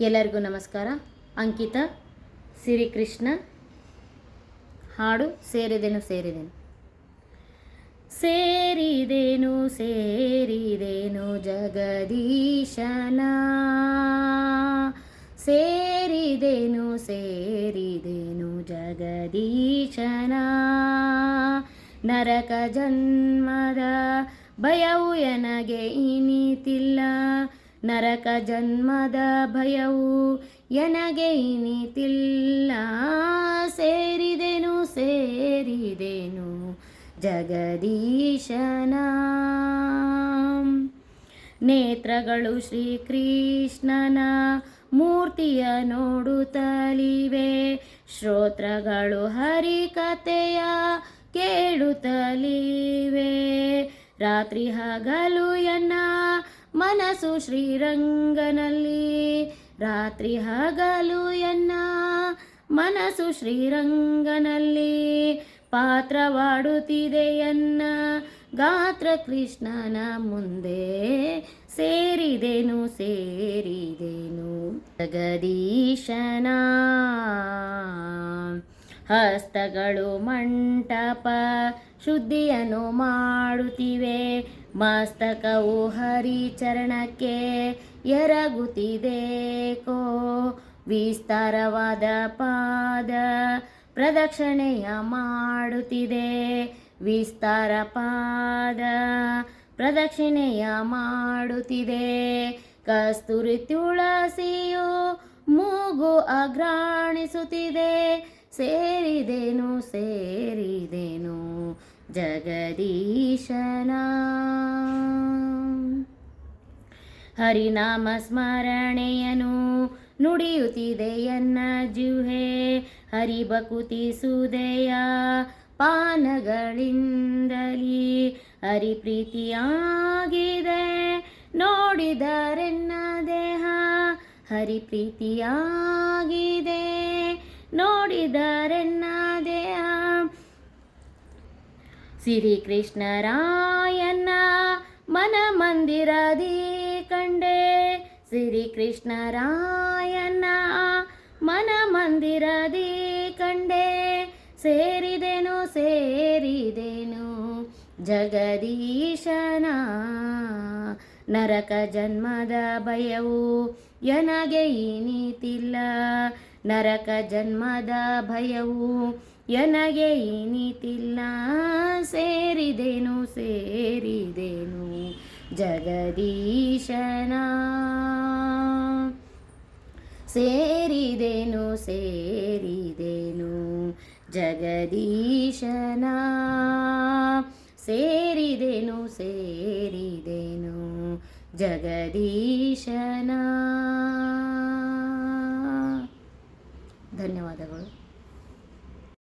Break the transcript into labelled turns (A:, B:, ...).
A: ಎಲ್ಲರಿಗೂ ನಮಸ್ಕಾರ. ಅಂಕಿತ ಸಿರಿಕೃಷ್ಣ ಹಾಡು ಸೇರಿದೆನು ಸೇರಿದೆನು. ಸೇರಿದೆನು ಸೇರಿದೆನು ಜಗದೀಶನ. ಸೇರಿದೆನು ಸೇರಿದೆನು ಜಗದೀಶನ. ನರಕ ಜನ್ಮದ ಭಯವು ಎನಗೆ ಇನಿತಿಲ್ಲ. ನರಕ ಜನ್ಮದ ಭಯವು ಎನಗೆ ಇನಿತಿಲ್ಲ. ಸೇರಿದೆನು ಸೇರಿದೆನು ಜಗದೀಶನ. ನೇತ್ರಗಳು ಶ್ರೀಕೃಷ್ಣನ ಮೂರ್ತಿಯ ನೋಡುತ್ತಲಿವೆ ಶ್ರೋತ್ರಗಳು ಹರಿಕತೆಯ ಕೇಳುತ್ತಲಿವೆ ರಾತ್ರಿ ಹಗಲು ಎನ್ನ ಮನಸ್ಸು ಶ್ರೀರಂಗನಲ್ಲಿ. ರಾತ್ರಿ ಹಗಲು ಎನ್ನ ಮನಸ್ಸು ಶ್ರೀರಂಗನಲ್ಲಿ. ಪಾತ್ರವಾಡುತ್ತಿದೆಯನ್ನ ಗಾತ್ರ ಕೃಷ್ಣನ ಮುಂದೆ. ಸೇರಿದೆನು ಸೇರಿದೆನು ಜಗದೀಶನ. ಹಸ್ತಗಳು ಮಂಟಪ ಶುದ್ಧಿಯನ್ನು ಮಾಡುತ್ತಿವೆ. ಮಸ್ತಕವು ಹರಿಚರಣಕ್ಕೆ ಎರಗುತ್ತಿದೆಕೋ? ವಿಸ್ತಾರವಾದ ಪಾದ ಪ್ರದಕ್ಷಿಣೆಯ ಮಾಡುತ್ತಿದೆ. ವಿಸ್ತಾರ ಪಾದ ಪ್ರದಕ್ಷಿಣೆಯ ಮಾಡುತ್ತಿದೆ. ಕಸ್ತೂರಿ ತುಳಸಿಯು ಮೂಗು ಅಗ್ರಾಣಿಸುತ್ತಿದೆ. ಸೇರಿದೆನು ಸೇರಿದೆನು ಜಗದೀಶನ ಹರಿನಾಮ ಸ್ಮರಣೆಯನು ನುಡಿಯುತ್ತಿದೆಯನ್ನ ಜುಹೆ ಹರಿಬಕುತಿ ಸುದೆಯ ಪಾನಗಳಿಂದಲಿ. ಹರಿ ಪ್ರೀತಿಯಾಗಿದೆ ನೋಡಿದರೆನ್ನ ದೇಹ. ಹರಿ ಪ್ರೀತಿಯಾಗಿದೆ ನೋಡಿದರೆನ್ನ ದೇಹ. ಸಿರಿಕೃಷ್ಣರಾಯನ ಮನ ಮಂದಿರದಿ ಕಂಡೆ. ಶ್ರೀಕೃಷ್ಣರಾಯನ ಮನ ಮಂದಿರದಿ ಕಂಡೆ. ಸೇರಿದೆನು ಸೇರಿದೆನು ಜಗದೀಶನ. ನರಕ ಜನ್ಮದ ಭಯವು ಎನಗೆ ಇನಿತಿಲ್ಲ. ನರಕ ಜನ್ಮದ ಭಯವು ಎನಗೆ ಇನಿತಿಲ್ಲ. ಸೇರಿದೆನು ಸೇರಿದೆನು ಜಗದೀಶನ. ಸೇರಿದೆನು ಸೇರಿದೆನು ಜಗದೀಶನ. ಸೇರಿದೆನು ಸೇರಿದೆನು ಜಗದೀಶನ. ಧನ್ಯವಾದಗಳು.